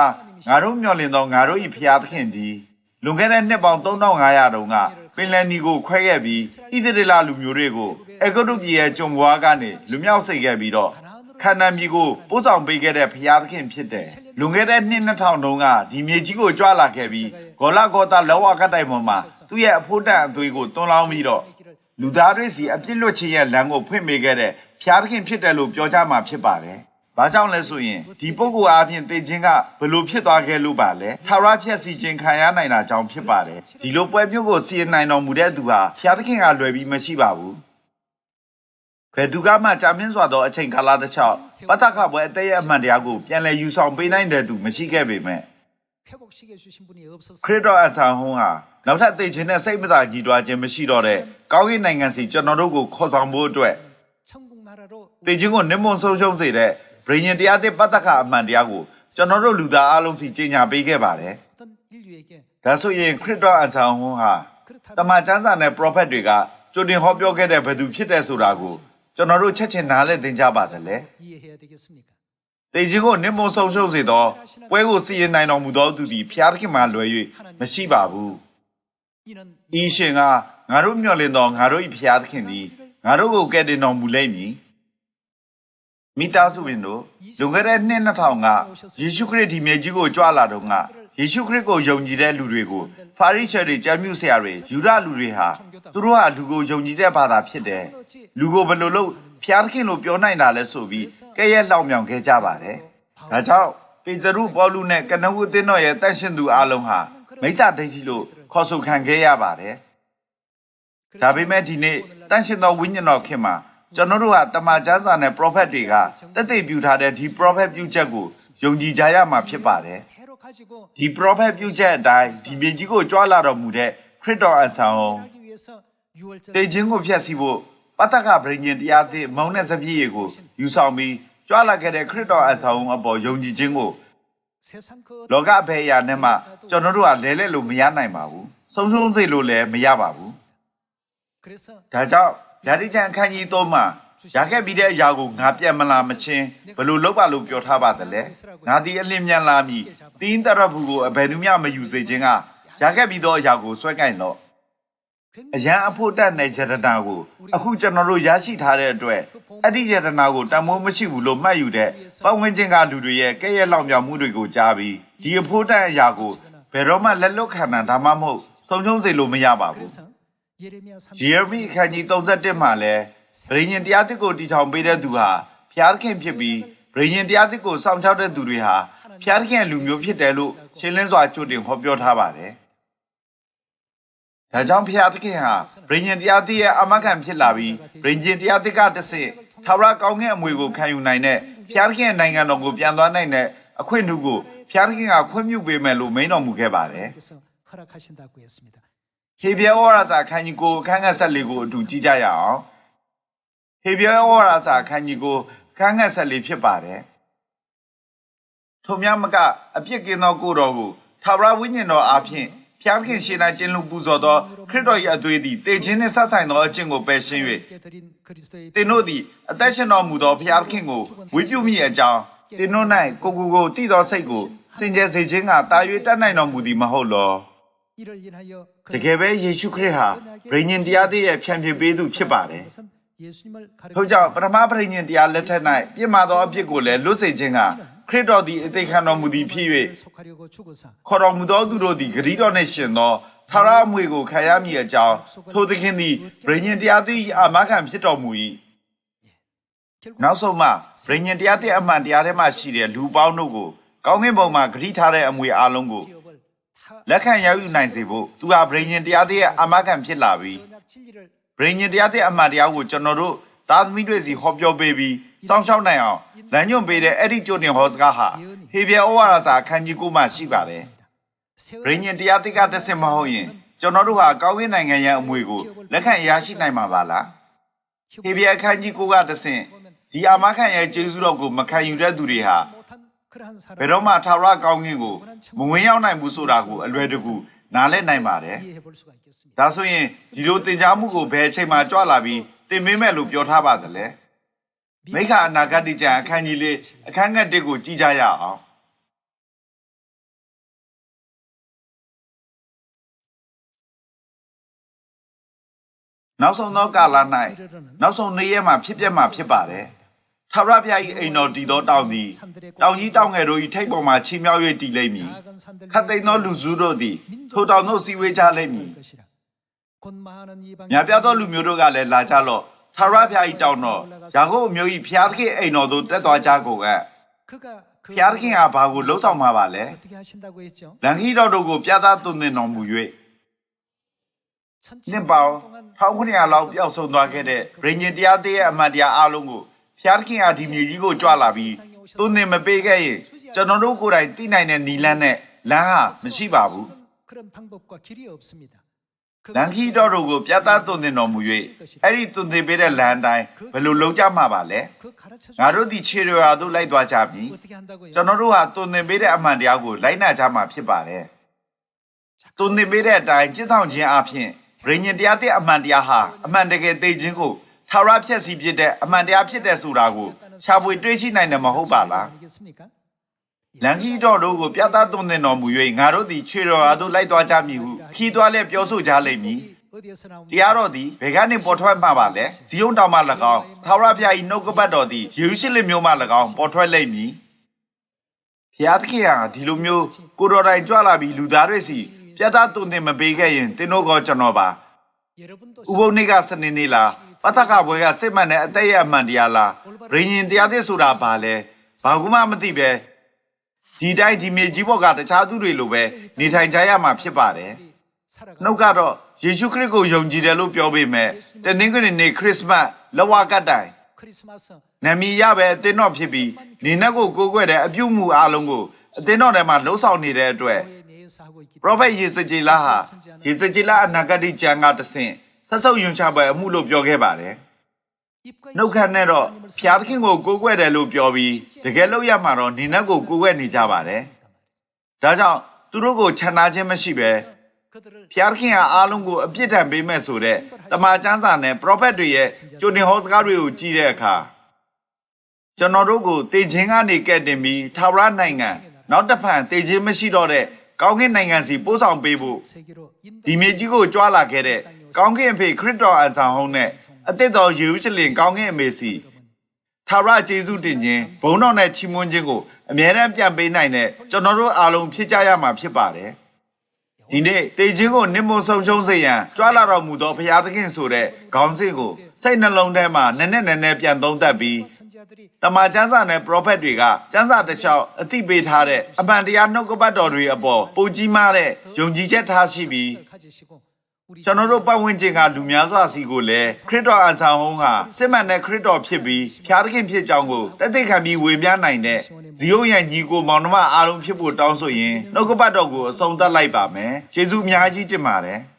ငါတို့မျှော်လင့်သောငါတို့၏ဖျားသခင်သည်လွန်ခဲ့တဲ့နှစ်ပေါင်း3500တုန်းကပင်လယ်နီကိုခွဲခဲ့ပြီးဣသရေလလူမျိုးတွေကိုအဂုတ်ပြည်ရဲ့ဂျုံဘွားကနေလူမြောက်စေခဲ့ပြီးတော့ ခန္ဓာမြေကိုပို့ဆောင်ပေးခဲ့တဲ့ဖျားသခင်ဖြစ်တယ်လွန်ခဲ့တဲ့နှစ်2000တုန်းကဒီမြေကြီးကိုကြွလာခဲ့ပြီးဂေါလဂေါတာလောဝကတိုင်ပေါ်မှာသူ့ရဲ့အဖို့တန်အသွေးကိုတွန်းလောင်းပြီးတော့လူသားတွေစီအပြစ်လွတ်ခြင်းရဲ့လမ်းကိုဖွင့်ပေးခဲ့တဲ့ဖျားသခင်ဖြစ်တယ်လို့ပြောကြမှာဖြစ်ပါတယ်။ဘာကြောင့်လဲဆိုရင်ဒီပုဂ္ဂိုလ်အားဖြင့်သိခြင်းကဘယ်လိုဖြစ်သွားခဲ့လို့ပါလဲ။ထာဝရဖြည့်စီခြင်းခံရနိုင်တာကြောင့်ဖြစ်ပါတယ်။ဒီလိုပွဲမျိုးကိုစီရင်နိုင်တော်မူတဲ့သူဟာဖျားသခင်ကလွယ်ပြီးမရှိပါဘူး။ ဘယ်သူကမှကြာမြင့်စွာသောအချိန်ကာလတစ်လျှောက်ပတ္တခပွဲအသေးအမှန်တရားကိုပြန်လည်ယူဆောင်ပေးနိုင်တဲ့သူမရှိခဲ့ပေမဲ့ခရစ်တော်အဆာဟွန်းဟာနောက်ထပ်သိခြင်းနဲ့စိတ်မသာကြီးတွားခြင်းမရှိတော့တဲ့ကောင်းကင်နိုင်ငံစီကျွန်တော်တို့ကိုခေါ်ဆောင်ဖို့အတွက်သိခြင်းကိုနိမွန်ဆုံးရှုံးစေတဲ့ဗြိဉ္ဉ်တရားသစ်ပတ္တခအမှန်တရားကိုကျွန်တော်တို့လူသားအလုံးစီကြီးညာပေးခဲ့ပါတယ်။ဒါဆိုရင်ခရစ်တော်အဆာဟွန်းဟာတမန်ကျမ်းစာနဲ့ပရောဖက်တွေကကြိုတင်ဟောပြောခဲ့တဲ့ဘယ်သူဖြစ်တယ်ဆိုတာကို ကျွန်တော်တို့ချက်ချင်းနားလဲတင်ကြပါသလဲတေခြင်းကိုနင်မုံဆုံးရှုံးစေသောပွဲကိုစီရင်နိုင်တော်မူသောသူသည်ဖျားသခင်မှလွယ်၍မရှိပါဘူး။ဤရှင်ကငါတို့မျှော်လင့်သောငါတို့၏ဖျားသခင်သည်ငါတို့ကိုကယ်တင်တော်မူလိမ့်မည်။မိသားစုဝင်တို့လွန်ခဲ့တဲ့နှစ်2000ကယေရှုခရစ်ဒီမြေကြီးကိုကြွလာတော့က ယေရှုခရစ်ကိုယုံကြည်တဲ့လူတွေကိုဖာရိရှဲတွေကြမ်းမြူဆရာတွေယူရလူတွေဟာသူတို့ဟာလူကိုယုံကြည်တဲ့ဘာသာဖြစ်တယ်လူကိုဘယ်လိုလုပ်ဖျားသခင်လို့ပြောနိုင်တာလဲဆိုပြီးကဲ့ရဲ့လောင်မြောင်ခဲ့ကြပါတယ်ဒါကြောင့်ပေတရုပေါလုနဲ့ကနဝုသင်းတော်ရဲ့တန်ရှင်သူအလုံးဟာမိစ္ဆာဒိဋ္ဌိလို့ခေါ်ဆိုခံခဲ့ရပါတယ်ဒါပေမဲ့ဒီနေ့တန်ရှင်သောဝိညာဉ်တော်ခင်မှာကျွန်တော်တို့ဟာတမန်ကျမ်းစာနဲ့ prophet တွေကတက်သိပြုထားတဲ့ဒီ prophet ပြုချက်ကိုယုံကြည်ကြရမှာဖြစ်ပါတယ် ဒီပရောဖက်ပြုချက်အတိုင်းဒီမြေကြီးကိုကြွားလာတော်မူတဲ့ခရစ်တော်အဆောင်တေခြင်းကိုဖျက်ဆီးဖို့ပတ္တကဗြိညင်တရားသစ်မောင်းတဲ့သပြည့်ရည်ကိုယူဆောင်ပြီးကြွားလာခဲ့တဲ့ခရစ်တော်အဆောင်အပေါ်ယုံကြည်ခြင်းကိုလောကအဖေရာနဲ့မှကျွန်တော်တို့ကလဲလဲလို့မရနိုင်ပါဘူးဆုံးရှုံးစေလို့လည်းမရပါဘူးဒါကြောင့်ဓာတိကျန်အခန်းကြီး၃မှာ ရခဲ့ပြီးတဲ့အရာကိုငါပြတ်မလာမချင်းဘလို့လောက်ပါလို့ပြောထားပါသလဲငါဒီအလင်းမြန်လာပြီတင်းတရဘူးကိုအဘယ်သူမှမယူစေခြင်းကရခဲ့ပြီးသောအရာကိုဆွဲကင်တော့အရန်အဖို့တက်တဲ့ယတနာကိုအခုကျွန်တော်တို့ရရှိထားတဲ့အတွက်အဲ့ဒီယတနာကိုတမိုးမရှိဘူးလို့မှတ်ယူတဲ့ပတ်ဝန်းကျင်ကလူတွေရဲ့ကဲ့ရဲ့လောက်မြောက်မှုတွေကိုကြားပြီးဒီအဖို့တက်အရာကိုဘယ်တော့မှလက်လွတ်ခံတာဒါမှမဟုတ်ဆုံးချုံးစေလို့မရပါဘူးယေရမိအခန်းကြီး31မှာလည်း ဗြိဉ္ဉ်တရားသစ်ကိုတည်ထောင်ပေးတဲ့သူဟာဘုရားသခင်ဖြစ်ပြီးဗြိဉ္ဉ်တရားသစ်ကိုစောင့်ရှောက်တဲ့သူတွေဟာဘုရားသခင်လူမျိုးဖြစ်တယ်လို့ရှင်းလင်းစွာကြိုတင်ဟောပြောထားပါတယ်။ဒါကြောင့်ဘုရားသခင်ဟာဗြိဉ္ဉ်တရားသစ်ရဲ့အမခံဖြစ်လာပြီးဗြိဉ္ဉ်တရားသစ်ကတစ်ဆင့်ထာဝရကောင်းကင်အမွေကိုခံယူနိုင်တဲ့ဘုရားသခင်နိုင်ငံတော်ကိုပြန်သွားနိုင်တဲ့အခွင့်အရေးကိုဘုရားသခင်ကခွင့်ပြုပေးမယ်လို့မိန့်တော်မူခဲ့ပါတယ်။ခေပြဲဝရစာခန်းကြီးကိုအခန်းငယ်၁၄ကိုအတူကြည့်ကြရအောင်။ ဟေဗြဲဩဝါဒစာအခန်းကြီးကိုခန်းငှက်ဆက်လေးဖြစ်ပါတယ်။ထိုများမကအပြစ်ကင်းသောကိုတော်ကိုသာဝရဝိညာဉ်တော်အားဖြင့်ဖျားခင်ရှင်၌တင်လူပူဇော်သောခရစ်တော်၏အသွေးသည်တည်ခြင်းနှင့်ဆက်ဆိုင်သောအကျင့်ကိုပယ်ရှင်း၍တင်တို့သည်အသက်ရှင်တော်မူသောဖျားခင်ကိုဝိပုမိအကြောင်းတင်တို့၌ကိုကိုကိုတည်သောစိတ်ကိုစင်ကြယ်စေခြင်းကတာ၍တတ်နိုင်တော်မူသည်မဟုတ်လော။တကယ်ပဲယေရှုခရစ်ဟာဗြိဉ္ဉ်တရားသစ်ရဲ့ဖြန့်ဖြေပေးသူဖြစ်ပါတယ်။ ထို့ကြောင့်ပထမပရိညင်တရားလက်ထက်၌ပြစ်မှာသောအဖြစ်ကိုလည်းလွတ်စေခြင်းကခရစ်တော်သည်အသိခံတော်မူသည်ဖြစ်၍ခေါ်တော်မူသောသူတို့သည်ဂရီတော်နှင့်ရှင်သောသာရအမွေကိုခံရမည်အကြောင်းထိုသခင်သည်ဗြိညင်တရားသည့်အာမခံဖြစ်တော်မူ၏နောက်ဆုံးမှဗြိညင်တရားသည့်အမှန်တရားထဲမှရှိတဲ့လူပေါင်းတို့ကိုကောင်းကင်ဘုံမှာဂရီထားတဲ့အမွေအလုံးကိုလက်ခံရယူနိုင်စေဖို့သူဟာဗြိညင်တရားသည့်အာမခံဖြစ်လာပြီး ဗြိဉ္ဉ်တရားတဲ့အမှန်တရားကိုကျွန်တော်တို့သားသမီးတွေစီဟောပြောပေးပြီးစောင့်ရှောက်နိုင်အောင်လမ်းညွှန်ပေးတဲ့အဲ့ဒီကြိုတင်ဟောစကားဟာဟေဗြဲဩဝါဒစာအခန်းကြီး9မှာရှိပါတယ်။ဗြိဉ္ဉ်တရားတိကတက်စင်မဟုတ်ရင်ကျွန်တော်တို့ဟာကောင်းကင်နိုင်ငံရဲ့အမွေကိုလက်ခံရရှိနိုင်မှာပါလား။ဟေဗြဲအခန်းကြီး9ကတက်စင်ဒီအာမခံရဲ့ကျေးဇူးတော်ကိုမခံယူတဲ့သူတွေဟာဘယ်တော့မှထာဝရကောင်းကင်ကိုမဝင်ရောက်နိုင်ဘူးဆိုတာကိုအလွယ်တကူ နားလည်နိုင်ပါတယ်။ဒါဆိုရင်ဒီလိုတင် जा မှုကိုဘယ်အချိန်မှကြွလာပြီးတင်မင်းမဲ့လို့ပြောထားပါသလဲ။မိခအနာဂတ်ကြံအခန်းကြီးလေးအခန်းငယ်၁ကိုကြည့်ကြရအောင်။နောက်ဆုံးသောကာလ၌နောက်ဆုံးနေ့ရက်မှာဖြစ်ပျက်မှာဖြစ်ပါတယ်။ ထာဝရဘုရား၏အိမ်တော်တည်သောတောင်သည်တောင်ကြီးတောင်ငယ်တို့၏ထိပ်ပေါ်မှချီးမြှောက်၍တည်လိမ့်မည်။ခတ်သိမ်းသောလူစုတို့သည်ထိုတောင်သို့စီဝေးကြလိမ့်မည်။မြပြသောလူမျိုးတို့ကလည်းလာကြလော့။ထာဝရဘုရား၏တောင်တော်ယာကုပ်မျိုး၏ဘုရားသခင်အိမ်တော်သို့တက်သွားကြကုန်ကဲ့။ဘုရားသခင်ကဘာကိုလှုပ်ဆောင်မှာပါလဲ။လန်ခီတော်တို့ကိုပြသသွန်သင်တော်မူ၍နှစ်ပေါင်း1900လောက်ပျောက်ဆုံးသွားခဲ့တဲ့ရင်းရင်တရားတည်းရဲ့အမှန်တရားအလုံးကို ဖျားသခင်ကဒီမြေကြီးကိုကြွလာပြီးသူနေမပေးခဲ့ရင်ကျွန်တော်တို့ကိုယ်တိုင်သိနိုင်တဲ့နီလန်းနဲ့လမ်းဟာမရှိပါဘူးလမ်းခီတော်တို့ကိုပြသသွန်သင်တော်မူ၍အဲ့ဒီသွန်သင်ပေးတဲ့လမ်းတိုင်းဘယ်လိုလုံးကြမှာပါလဲငါတို့ဒီခြေရွာတို့လိုက်သွားကြပြီကျွန်တော်တို့ဟာသွန်သင်ပေးတဲ့အမှန်တရားကိုလိုက်နာကြမှာဖြစ်ပါတယ်သွန်သင်ပေးတဲ့အတိုင်းကျင့်ဆောင်ခြင်းအပြင်ရင်းညင်တရားတဲ့အမှန်တရားဟာအမှန်တကယ်သိခြင်းကို ထာဝရဖြစ်စီဖြစ်တဲ့အမှန်တရားဖြစ်တဲ့ဆိုတာကိုရှာဖွေတွေးရှိနိုင်တယ်မဟုတ်ပါလားလန်ဟီတော်တို့ကိုပြသသွန်သင်တော်မူ၍ငါတို့သည်ခြေတော်အားသို့လိုက်သွားကြမည်ဟုခီးသွားလဲပြောဆိုကြလိမ့်မည်တရားတော်သည်ဘယ်ကနေပေါ်ထွက်မှာပါလဲဇီယုန်တောင်မှ၎င်းသာဝရဘုရား၏နှုတ်ကပတ်တော်သည်ယေရုရှလင်မြို့မှ၎င်းပေါ်ထွက်လိမ့်မည်ဘုရားသခင်ဟာဒီလိုမျိုးကိုတော်တိုင်ကြွလာပြီးလူသားတွေစီပြသသွန်သင်မပေးခဲ့ရင်သင်တို့ကကျွန်တော်ပါ ဥပုပ်နေ့ကစနေနေ့လားပတကဘွဲကစိတ်မှန်တဲ့အသက်ရအမှန်တရားလားရင်းရင်တရားသစ်ဆိုတာဘာလဲဘာကူမှမသိပဲဒီတိုင်းဒီမြေကြီးဘော့ကတခြားသူတွေလိုပဲနေထိုင်ကြရမှာဖြစ်ပါတယ်နှုတ်ကတော့ယေရှုခရစ်ကိုယုံကြည်တယ်လို့ပြောပေမဲ့တနင်္ဂနွေနေ့ခရစ်စမတ်လဝကတိုင်နမီရပဲအသင်းတော်ဖြစ်ပြီးနေနှက်ကိုကိုးကွယ်တဲ့အပြုမှုအလုံးကိုအသင်းတော်ထဲမှာလှုပ်ဆောင်နေတဲ့အတွက် ပရောဖက်ယေဇကျေလဟာယေဇကျေလအနာဂတိကျမ်းကတဆင့်ဆက်ဆုပ်ယွန်ချပွဲအမှုလို့ပြောခဲ့ပါတယ်နှုတ်ခမ်းနဲ့တော့ဖျားသခင်ကိုကိုးကွယ်တယ်လို့ပြောပြီးတကယ်လို့ရမှာတော့နေနဲ့ကိုကိုးကွယ်နေကြပါတယ်ဒါကြောင့်သူတို့ကိုခြံနာခြင်းမရှိပဲဖျားသခင်ကအားလုံးကိုအပြစ်ဒဏ်ပေးမဲ့ဆိုတဲ့တမန်ကျမ်းစာနဲ့ပရောဖက်တွေရဲ့ကျိုတင်ဟောစကားတွေကိုကြည့်တဲ့အခါကျွန်တော်တို့ကိုတေခြင်းကနေကဲ့တင်ပြီးသာဝရနိုင်ငံ နောက်တစ်ဖန်တေခြင်းမရှိတော့တဲ့ ကောင်းကင်နိုင်ငံစီပို့ဆောင်ပေးဖို့ဒီမြေကြီးကိုကြွားလာခဲ့တဲ့ကောင်းကင်အဖေခရစ်တော်အဆောင်ဟုံးနဲ့အသစ်တော်ယေရုရှလင်ကောင်းကင်အမေစီသာရကျေးဇူးတင်ခြင်းဘုန်းတော်နဲ့ချီးမွမ်းခြင်းကိုအမြဲတမ်းပြန်ပေးနိုင်တဲ့ကျွန်တော်တို့အားလုံးဖြစ်ကြရမှာဖြစ်ပါတယ်။ဒီနေ့တေခြင်းကိုနစ်မွန်ဆုံးရှုံးစေရန်ကြွားလာတော်မူသောဘုရားသခင်ဆိုတဲ့ခေါင်းစဉ်ကိုစိတ်နှလုံးထဲမှာနက်နက်နဲနဲပြန်သုံးသပ်ပြီး တမန်ကျမ်းစာနဲ့ prophet တွေကကျမ်းစာတစ်လျှောက်အသိပေးထားတဲ့အပန်တရားနှုတ်ကပတ်တော်တွေအပေါ်ပုံကြီးမားတဲ့ယုံကြည်ချက်ထားရှိပြီးကျွန်တော်တို့ပတ်ဝန်းကျင်ကလူများစွာစီကိုလည်းခရစ်တော်အဆောင်ဟုံးဟာစစ်မှန်တဲ့ခရစ်တော်ဖြစ်ပြီးဖျားသခင်ဖြစ်ကြောင်းကိုတသက်ခံပြီးဝေမျှနိုင်တဲ့ဇီးုံရဲ့ညီကိုမောင်နှမအားလုံးဖြစ်ဖို့တောင်းဆိုရင်နှုတ်ကပတ်တော်ကိုအဆုံးသတ်လိုက်ပါမယ်။ယေရှုအများကြီးတင်ပါတယ်။